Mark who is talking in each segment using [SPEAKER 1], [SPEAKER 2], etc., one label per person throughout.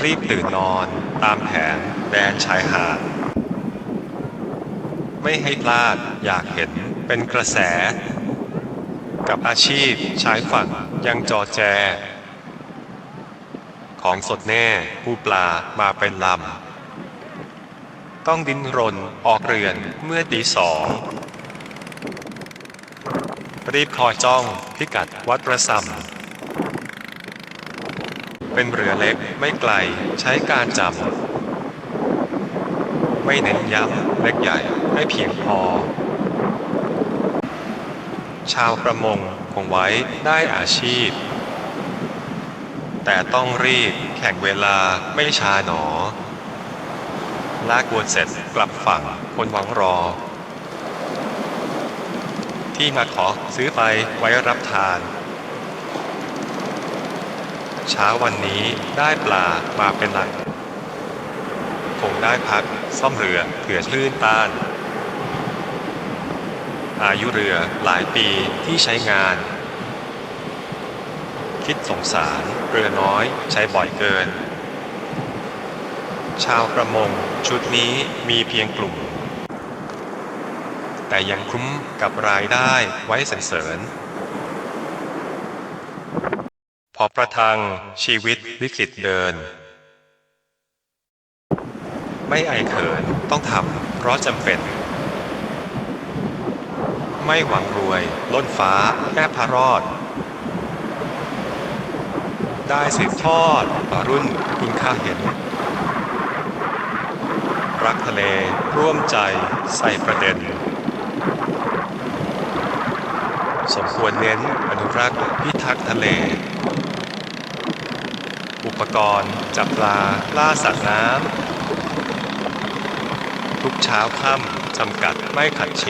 [SPEAKER 1] รีบตื่นนอนตามแผนแดนชายหาด ไม่ให้พลาดอยากเห็นเป็นกระแส กับอาชีพชายฝั่งยังจอแจ ของสดแน่ผู้ปลามาเป็นลำ ต้องดิ้นรนออกเรือนเมื่อตีสองรีบคอยจ้องพิกัดวัดประซำ เป็นเรือเล็กไม่ไกลใช้การจำไม่เน้นย้ำเล็กใหญ่ให้เพียงพอ ชาวประมงคงไว้ได้อาชีพ แต่ต้องรีบแข่งเวลาไม่ช้าหนอ ลากวนเสร็จกลับฝั่งคนหวังรอ ที่มาขอซื้อไปไว้รับทาน เช้าวันนี้ได้ปลามาเป็นหลักคงได้พักซ่อมเรือเผื่อลื่นต้าน อายุเรือหลายปีที่ใช้งาน คิดสงสารเรือน้อยใช้บ่อยเกิน ชาวประมงชุดนี้มีเพียงกลุ่ม แต่ยังคุ้มกับรายได้ไว้สรรเสริญ พ อประทังชีวิตวิกฤตเดิน ไม่ไอายเขินต้องทำเพราะจำเป็น ไม่หวังรวยล้นฟ้าแค่พระรอด ได้สืบทอดต่อรุ่นคุณค่าเห็น รักทะเลร่วมใจใส่ประเด็น สมควรเน้นอนุรักษ์พิทักษ์ทะเล อุปกรณ์ จับปลา ล่าสัตว์น้ำ ทุกเช้าค่ำจำกัดไม่ขัดเฉ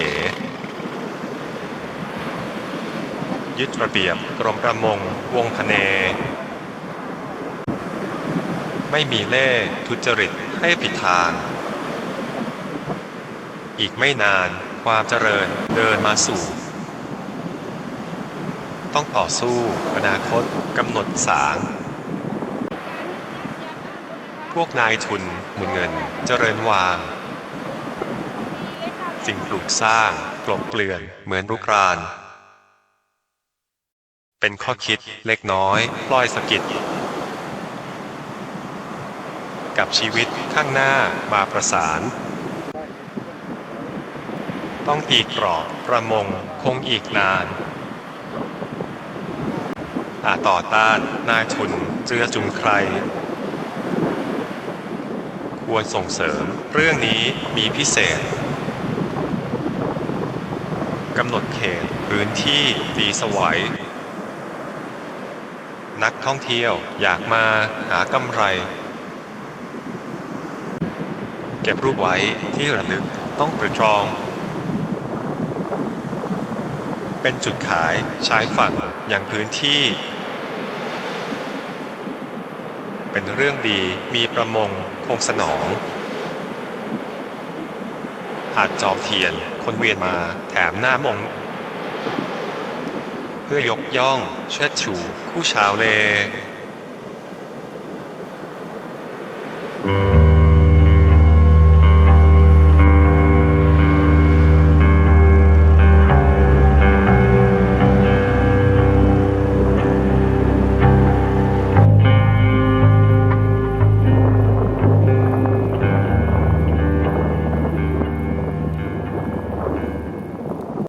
[SPEAKER 1] ยึดระเบียบกรมประมง วงพเน ไม่มีเล่ทุจริตให้ผิดทาง อีกไม่นานความเจริญเดินมาสู่ต้องต่อสู้ อนาคต กำหนดสาง พวกนายทุนหมุนเงิน เจริญวาง สิ่งปลูกสร้างกลบเกลื่อนเหมือนรุกราน เป็นข้อคิดเล็กน้อยปล่อยสะกิดกับชีวิตข้างหน้ามาประสาน ต้องตีกรอบประมงคงอีกนานอาจต่อต้านนายทุนเจือจุงใคร ควรส่งเสริม เรื่องนี้มีพิเศษกำหนดเขตพื้นที่ตีสวัย นักท่องเที่ยวอยากมาหากำไร เก็บรูปไว้ที่ระลึกต้องตรึกตรอง เป็นจุดขายชายฝั่งอย่างพื้นที่ เป็นเรื่องดีมีประมงคงสนอง หาดจอมเทียน คนเวียนมาแถมหน้ามง เพื่อยกย่องเชิดชู คู่ชาวเล